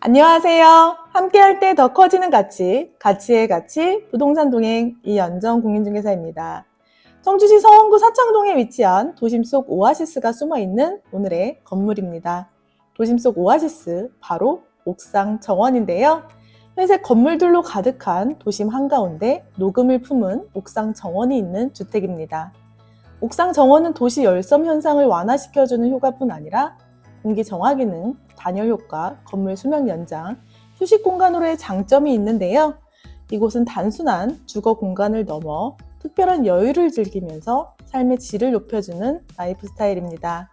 안녕하세요. 함께할 때 더 커지는 가치, 가치의 가치, 부동산 동행 이연정 공인중개사입니다. 청주시 서원구 사창동에 위치한 도심 속 오아시스가 숨어 있는 오늘의 건물입니다. 도심 속 오아시스, 바로 옥상 정원인데요. 회색 건물들로 가득한 도심 한가운데 녹음을 품은 옥상 정원이 있는 주택입니다. 옥상 정원은 도시 열섬 현상을 완화시켜주는 효과뿐 아니라 공기 정화 기능, 단열 효과, 건물 수명 연장, 휴식 공간으로의 장점이 있는데요. 이곳은 단순한 주거 공간을 넘어 특별한 여유를 즐기면서 삶의 질을 높여주는 라이프 스타일입니다.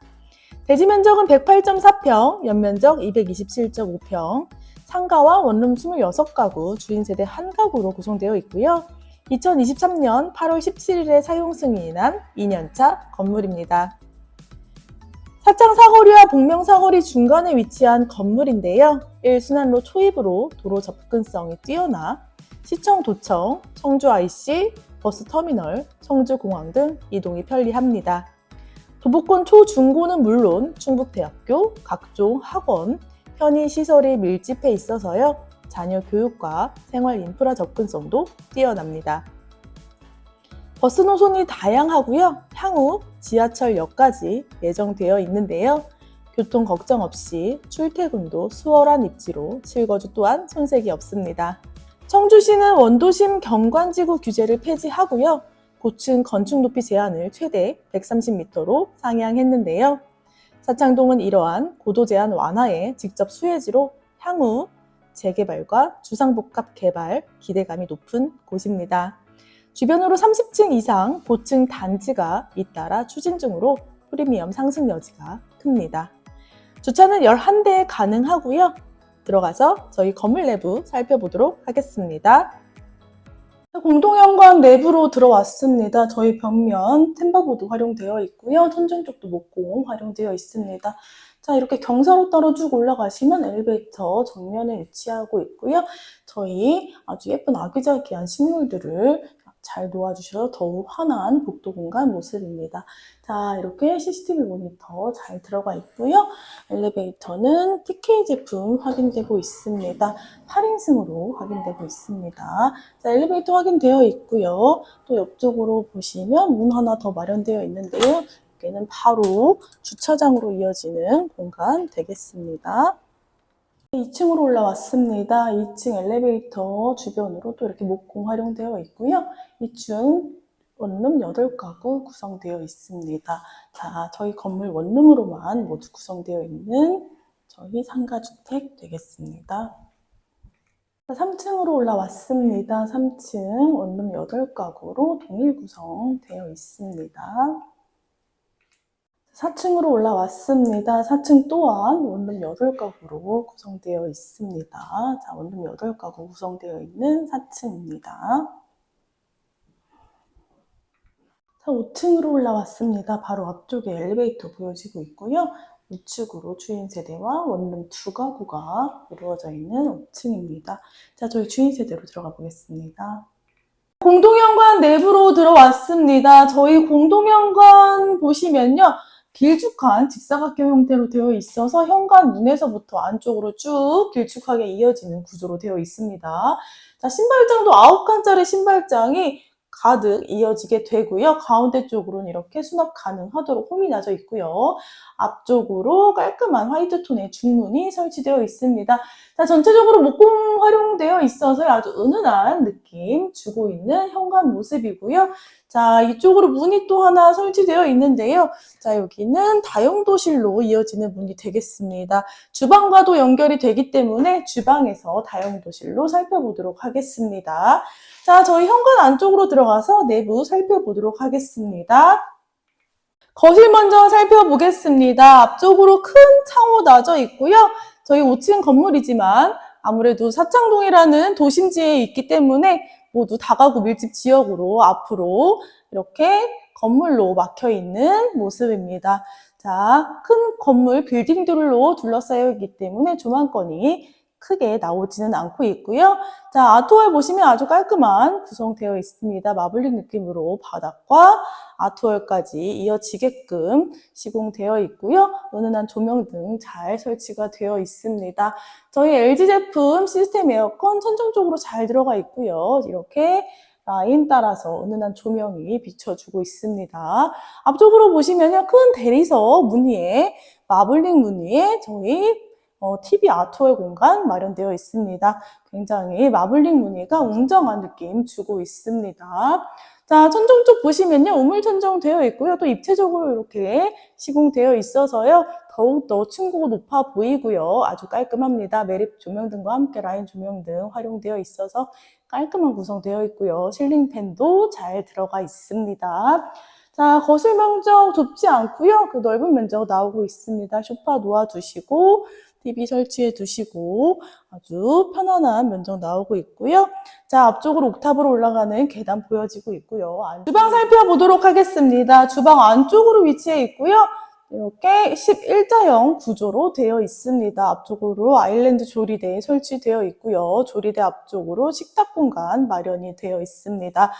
대지 면적은 108.4평, 연면적 227.5평, 상가와 원룸 26가구, 주인 세대 한 가구로 구성되어 있고요. 2023년 8월 17일에 사용 승인한 2년차 건물입니다. 사창 사거리와 복명 사거리 중간에 위치한 건물인데요. 1순환로 초입으로 도로 접근성이 뛰어나 시청 도청, 청주 IC, 버스 터미널, 청주 공항 등 이동이 편리합니다. 도보권 초중고는 물론 충북대학교, 각종 학원, 편의 시설이 밀집해 있어서요. 자녀 교육과 생활 인프라 접근성도 뛰어납니다. 버스 노선이 다양하고요. 향후 지하철역까지 예정되어 있는데요. 교통 걱정 없이 출퇴근도 수월한 입지로 실거주 또한 손색이 없습니다. 청주시는 원도심 경관지구 규제를 폐지하고요. 고층 건축 높이 제한을 최대 130m로 상향했는데요. 사창동은 이러한 고도 제한 완화에 직접 수혜지로 향후 재개발과 주상복합 개발 기대감이 높은 곳입니다. 주변으로 30층 이상 고층 단지가 잇따라 추진 중으로 프리미엄 상승 여지가 큽니다. 주차는 11대 가능하고요. 들어가서 저희 건물 내부 살펴보도록 하겠습니다. 공동현관 내부로 들어왔습니다. 저희 벽면 템바보드 활용되어 있고요. 천정 쪽도 목공 활용되어 있습니다. 자, 이렇게 경사로 따라 쭉 올라가시면 엘리베이터 정면에 위치하고 있고요. 저희 아주 예쁜 아기자기한 식물들을 잘 놓아주셔서 더욱 환한 복도 공간 모습입니다. 자, 이렇게 CCTV 모니터 잘 들어가 있고요. 엘리베이터는 TK 제품 확인되고 있습니다. 8인승으로 확인되고 있습니다. 자, 엘리베이터 확인되어 있고요. 또 옆쪽으로 보시면 문 하나 더 마련되어 있는데요. 여기는 바로 주차장으로 이어지는 공간 되겠습니다. 2층으로 올라왔습니다. 2층 엘리베이터 주변으로 또 이렇게 목공 활용되어 있고요. 2층 원룸 8가구 구성되어 있습니다. 자, 저희 건물 원룸으로만 모두 구성되어 있는 저희 상가주택 되겠습니다. 3층으로 올라왔습니다. 3층 원룸 8가구로 동일 구성되어 있습니다. 4층으로 올라왔습니다. 4층 또한 원룸 8가구로 구성되어 있습니다. 자, 원룸 8가구 구성되어 있는 4층입니다. 자, 5층으로 올라왔습니다. 바로 앞쪽에 엘리베이터 보여지고 있고요. 우측으로 주인 세대와 원룸 두 가구가 이루어져 있는 5층입니다. 자, 저희 주인 세대로 들어가 보겠습니다. 공동현관 내부로 들어왔습니다. 저희 공동현관 보시면요. 길쭉한 직사각형 형태로 되어 있어서 현관 문에서부터 안쪽으로 쭉 길쭉하게 이어지는 구조로 되어 있습니다. 자, 신발장도 9칸짜리 신발장이 가득 이어지게 되고요. 가운데 쪽으로는 이렇게 수납 가능하도록 홈이 나져 있고요. 앞쪽으로 깔끔한 화이트 톤의 중문이 설치되어 있습니다. 자, 전체적으로 목공 활용되어 있어서 아주 은은한 느낌 주고 있는 현관 모습이고요. 자, 이쪽으로 문이 또 하나 설치되어 있는데요. 자, 여기는 다용도실로 이어지는 문이 되겠습니다. 주방과도 연결이 되기 때문에 주방에서 다용도실로 살펴보도록 하겠습니다. 자, 저희 현관 안쪽으로 들어가서 내부 살펴보도록 하겠습니다. 거실 먼저 살펴보겠습니다. 앞쪽으로 큰 창호 나져 있고요. 저희 5층 건물이지만 아무래도 사창동이라는 도심지에 있기 때문에 모두 다가구 밀집 지역으로 앞으로 이렇게 건물로 막혀 있는 모습입니다. 자, 큰 건물 빌딩들로 둘러싸여 있기 때문에 조망권이 크게 나오지는 않고 있고요. 자, 아트월 보시면 아주 깔끔한 구성되어 있습니다. 마블링 느낌으로 바닥과 아트월까지 이어지게끔 시공되어 있고요. 은은한 조명 등 잘 설치가 되어 있습니다. 저희 LG 제품 시스템 에어컨 천정 쪽으로 잘 들어가 있고요. 이렇게 라인 따라서 은은한 조명이 비춰주고 있습니다. 앞쪽으로 보시면요. 큰 대리석 무늬에 마블링 무늬에 저희 어, TV 아트월 공간 마련되어 있습니다. 굉장히 마블링 무늬가 웅장한 느낌 주고 있습니다. 자, 천정 쪽 보시면요. 우물 천정 되어 있고요. 또 입체적으로 이렇게 시공되어 있어서요. 더욱더 층고가 높아 보이고요. 아주 깔끔합니다. 매립 조명 등과 함께 라인 조명 등 활용되어 있어서 깔끔한 구성되어 있고요. 실링팬도 잘 들어가 있습니다. 자, 거실 면적 좁지 않고요. 그 넓은 면적 나오고 있습니다. 소파 놓아두시고 TV 설치해 두시고 아주 편안한 면적 나오고 있고요. 자, 앞쪽으로 옥탑으로 올라가는 계단 보여지고 있고요. 안- 주방 살펴보도록 하겠습니다. 주방 안쪽으로 위치해 있고요. 이렇게 11자형 구조로 되어 있습니다. 앞쪽으로 아일랜드 조리대 설치되어 있고요. 조리대 앞쪽으로 식탁 공간 마련이 되어 있습니다.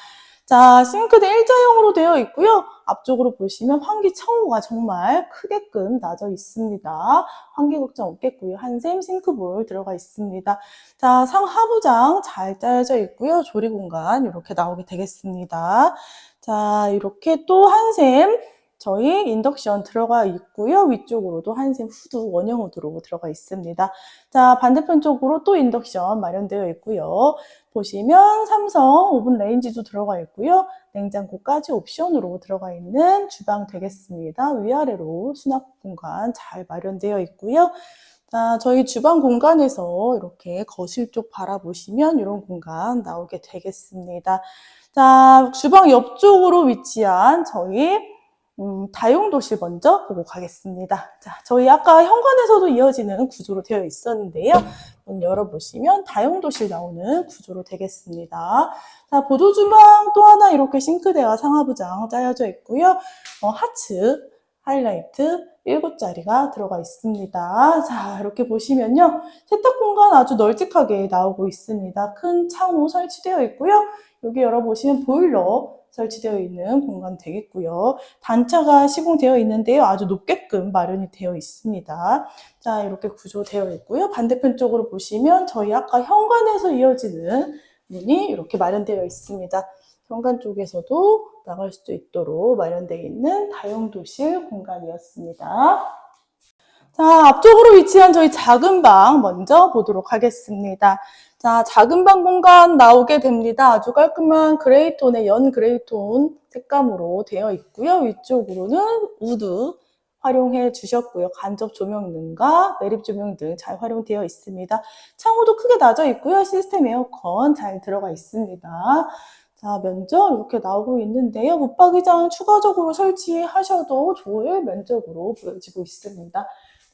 자, 싱크대 일자형으로 되어 있고요. 앞쪽으로 보시면 환기 청호가 정말 크게끔 나져 있습니다. 환기 걱정 없겠고요. 한샘 싱크볼 들어가 있습니다. 자, 상하부장 잘 짜여져 있고요. 조리 공간 이렇게 나오게 되겠습니다. 자, 이렇게 또 한샘 저희 인덕션 들어가 있고요. 위쪽으로도 한샘 후드 원형 후드로 들어가 있습니다. 자, 반대편 쪽으로 또 인덕션 마련되어 있고요. 보시면 삼성 오븐 레인지도 들어가 있고요. 냉장고까지 옵션으로 들어가 있는 주방 되겠습니다. 위아래로 수납 공간 잘 마련되어 있고요. 자, 저희 주방 공간에서 이렇게 거실 쪽 바라보시면 이런 공간 나오게 되겠습니다. 자, 주방 옆쪽으로 위치한 저희 음, 다용도실 먼저 보고 가겠습니다. 자, 저희 아까 현관에서도 이어지는 구조로 되어 있었는데요. 문 열어보시면 다용도실 나오는 구조로 되겠습니다. 자, 보조주방 또 하나 이렇게 싱크대와 상하부장 짜여져 있고요. 어, 하츠, 하이라이트 7자리가 들어가 있습니다. 자, 이렇게 보시면요. 세탁 공간 아주 널찍하게 나오고 있습니다. 큰 창호 설치되어 있고요. 여기 열어보시면 보일러 설치되어 있는 공간 되겠고요. 단차가 시공되어 있는데요. 아주 높게끔 마련이 되어 있습니다. 자, 이렇게 구조되어 있고요. 반대편 쪽으로 보시면 저희 아까 현관에서 이어지는 문이 이렇게 마련되어 있습니다. 현관 쪽에서도 나갈 수 있도록 마련되어 있는 다용도실 공간이었습니다. 자, 앞쪽으로 위치한 저희 작은 방 먼저 보도록 하겠습니다. 자, 작은 방 공간 나오게 됩니다. 아주 깔끔한 그레이톤의 연 그레이톤 색감으로 되어 있고요. 위쪽으로는 우드 활용해 주셨고요. 간접 조명 등과 매립 조명 등 잘 활용되어 있습니다. 창호도 크게 낮아 있고요. 시스템 에어컨 잘 들어가 있습니다. 자, 면적 이렇게 나오고 있는데요. 붙박이장 추가적으로 설치하셔도 좋을 면적으로 보여지고 있습니다.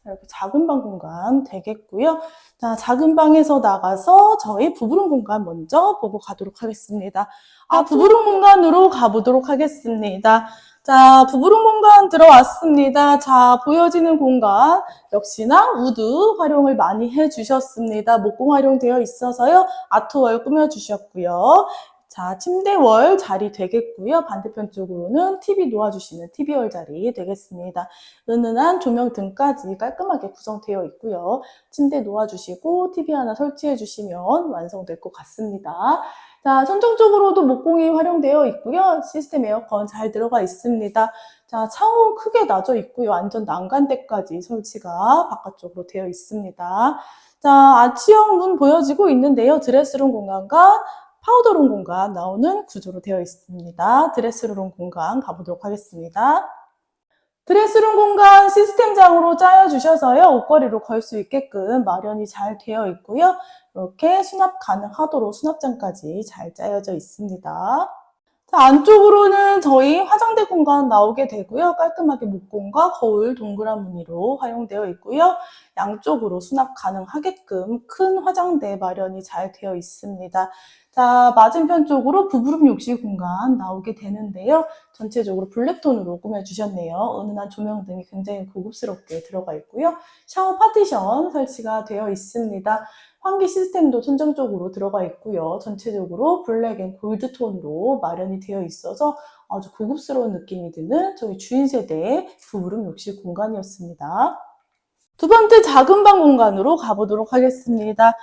이렇게 작은 방 공간 되겠고요. 자, 작은 방에서 나가서 저희 부부룸 공간 먼저 보고 가도록 하겠습니다. 아, 부부룸 공간으로 가보도록 하겠습니다. 자, 부부룸 공간 들어왔습니다. 자, 보여지는 공간 역시나 우드 활용을 많이 해주셨습니다. 목공 활용되어 있어서요. 아트월 꾸며주셨고요. 자, 침대월 자리 되겠고요. 반대편 쪽으로는 TV 놓아주시는 TV월 자리 되겠습니다. 은은한 조명 등까지 깔끔하게 구성되어 있고요. 침대 놓아주시고 TV 하나 설치해 주시면 완성될 것 같습니다. 자, 천정 쪽으로도 목공이 활용되어 있고요. 시스템 에어컨 잘 들어가 있습니다. 자, 창호 크게 나져 있고요. 안전 난간대까지 설치가 바깥쪽으로 되어 있습니다. 자, 아치형 문 보여지고 있는데요. 드레스룸 공간과 파우더룸 공간 나오는 구조로 되어 있습니다. 드레스룸 공간 가보도록 하겠습니다. 드레스룸 공간 시스템장으로 짜여주셔서요. 옷걸이로 걸 수 있게끔 마련이 잘 되어 있고요. 이렇게 수납 가능하도록 수납장까지 잘 짜여져 있습니다. 자, 안쪽으로는 저희 화장대 공간 나오게 되고요. 깔끔하게 목공과 거울 동그란 무늬로 활용되어 있고요. 양쪽으로 수납 가능하게끔 큰 화장대 마련이 잘 되어 있습니다. 자, 맞은편 쪽으로 부부름 욕실 공간 나오게 되는데요. 전체적으로 블랙톤으로 꾸며주셨네요. 은은한 조명 등이 굉장히 고급스럽게 들어가 있고요. 샤워 파티션 설치가 되어 있습니다. 환기 시스템도 천정 쪽으로 들어가 있고요. 전체적으로 블랙 앤 골드 톤으로 마련이 되어 있어서 아주 고급스러운 느낌이 드는 저희 주인 세대의 부부름 욕실 공간이었습니다. 두 번째 작은 방 공간으로 가보도록 하겠습니다.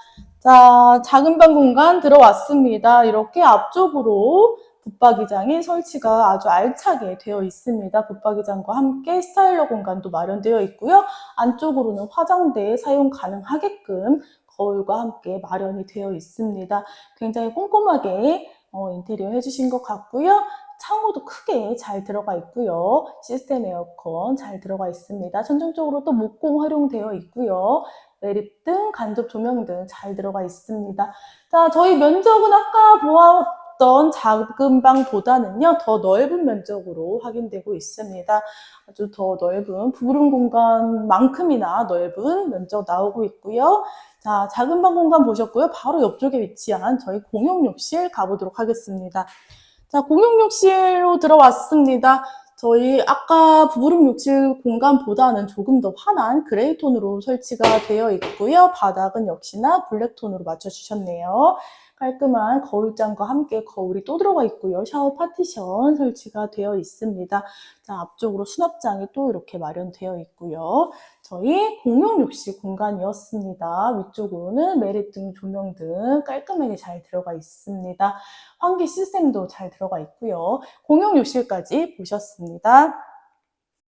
자, 작은 방 공간 들어왔습니다. 이렇게 앞쪽으로 붙박이장이 설치가 아주 알차게 되어 있습니다. 붙박이장과 함께 스타일러 공간도 마련되어 있고요. 안쪽으로는 화장대 사용 가능하게끔 거울과 함께 마련이 되어 있습니다. 굉장히 꼼꼼하게 어, 인테리어 해주신 것 같고요. 창호도 크게 잘 들어가 있고요. 시스템 에어컨 잘 들어가 있습니다. 천정적으로 또 목공 활용되어 있고요. 매립 등 간접 조명 등 잘 들어가 있습니다. 자, 저희 면적은 아까 보 았던 작은 방보다는요, 더 넓은 면적으로 확인되고 있습니다. 아주 더 넓은 부름 공간만큼이나 넓은 면적 나오고 있고요. 자, 작은 방 공간 보셨고요. 바로 옆쪽에 위치한 저희 공용 욕실 가보도록 하겠습니다. 자, 공용 욕실로 들어왔습니다. 저희 아까 부부름 욕실 공간보다는 조금 더 환한 그레이 톤으로 설치가 되어 있고요. 바닥은 역시나 블랙 톤으로 맞춰주셨네요. 깔끔한 거울장과 함께 거울이 또 들어가 있고요. 샤워 파티션 설치가 되어 있습니다. 자, 앞쪽으로 수납장이 또 이렇게 마련되어 있고요. 저희 공용 욕실 공간이었습니다. 위쪽으로는 메리 등 조명 등 깔끔하게 잘 들어가 있습니다. 환기 시스템도 잘 들어가 있고요. 공용 욕실까지 보셨습니다.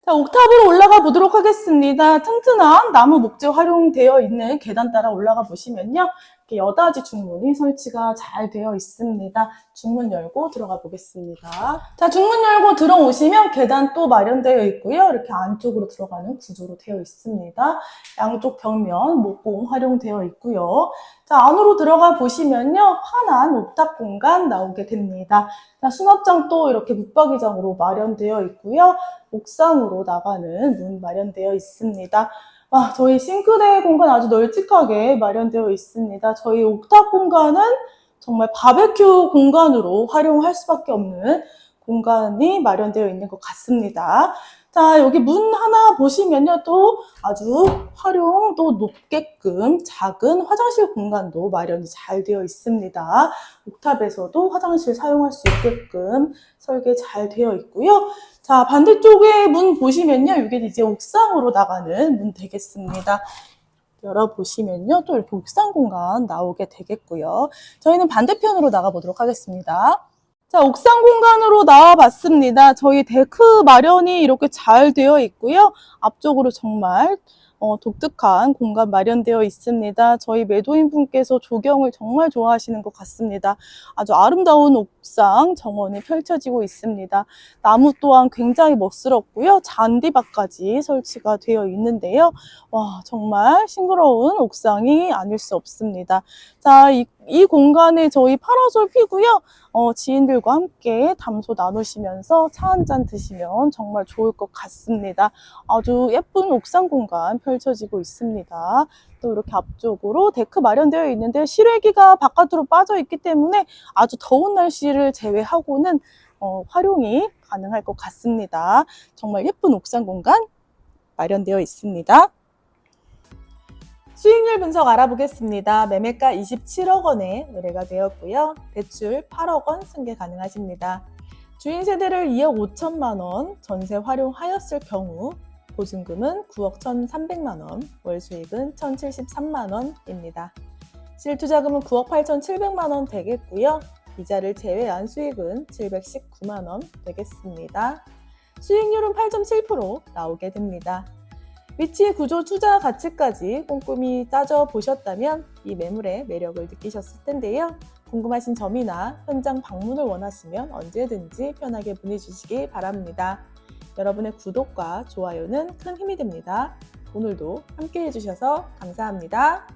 자, 옥탑으로 올라가 보도록 하겠습니다. 튼튼한 나무 목재 활용되어 있는 계단 따라 올라가 보시면요. 여닫이 중문이 설치가 잘 되어 있습니다. 중문 열고 들어가 보겠습니다. 자, 중문 열고 들어오시면 계단 또 마련되어 있고요. 이렇게 안쪽으로 들어가는 구조로 되어 있습니다. 양쪽 벽면 목공 활용되어 있고요. 자, 안으로 들어가 보시면요. 환한 옥탑 공간 나오게 됩니다. 자, 수납장 또 이렇게 붙박이장으로 마련되어 있고요. 옥상으로 나가는 문 마련되어 있습니다. 아, 저희 싱크대 공간 아주 널찍하게 마련되어 있습니다. 저희 옥탑 공간은 정말 바베큐 공간으로 활용할 수밖에 없는 공간이 마련되어 있는 것 같습니다. 자, 여기 문 하나 보시면요. 또 아주 활용도 높게끔 작은 화장실 공간도 마련이 잘 되어 있습니다. 옥탑에서도 화장실 사용할 수 있게끔 설계 잘 되어 있고요. 자, 반대쪽에 문 보시면요. 이게 이제 옥상으로 나가는 문 되겠습니다. 열어보시면요. 또 이렇게 옥상 공간 나오게 되겠고요. 저희는 반대편으로 나가보도록 하겠습니다. 자, 옥상 공간으로 나와 봤습니다. 저희 데크 마련이 이렇게 잘 되어 있고요. 앞쪽으로 정말 어, 독특한 공간 마련되어 있습니다. 저희 매도인 분께서 조경을 정말 좋아하시는 것 같습니다. 아주 아름다운 옥상 정원이 펼쳐지고 있습니다. 나무 또한 굉장히 멋스럽고요. 잔디밭까지 설치가 되어 있는데요. 와, 정말 싱그러운 옥상이 아닐 수 없습니다. 자, 이, 이 공간에 저희 파라솔 피고요. 어, 지인들과 함께 담소 나누시면서 차 한 잔 드시면 정말 좋을 것 같습니다. 아주 예쁜 옥상 공간 펼쳐지고 있습니다. 또 이렇게 앞쪽으로 데크 마련되어 있는데 실외기가 바깥으로 빠져 있기 때문에 아주 더운 날씨를 제외하고는 어, 활용이 가능할 것 같습니다. 정말 예쁜 옥상 공간 마련되어 있습니다. 수익률 분석 알아보겠습니다. 매매가 27억 원에 의뢰가 되었고요. 대출 8억 원 승계 가능하십니다. 주인 세대를 2억 5천만 원 전세 활용하였을 경우 보증금은 9억 1,300만 원, 월 수익은 1,073만 원입니다. 실투자금은 9억 8,700만 원 되겠고요. 이자를 제외한 수익은 719만 원 되겠습니다. 수익률은 8.7% 나오게 됩니다. 위치, 구조, 투자 가치까지 꼼꼼히 따져 보셨다면 이 매물의 매력을 느끼셨을 텐데요. 궁금하신 점이나 현장 방문을 원하시면 언제든지 편하게 문의 주시기 바랍니다. 여러분의 구독과 좋아요는 큰 힘이 됩니다. 오늘도 함께 해주셔서 감사합니다.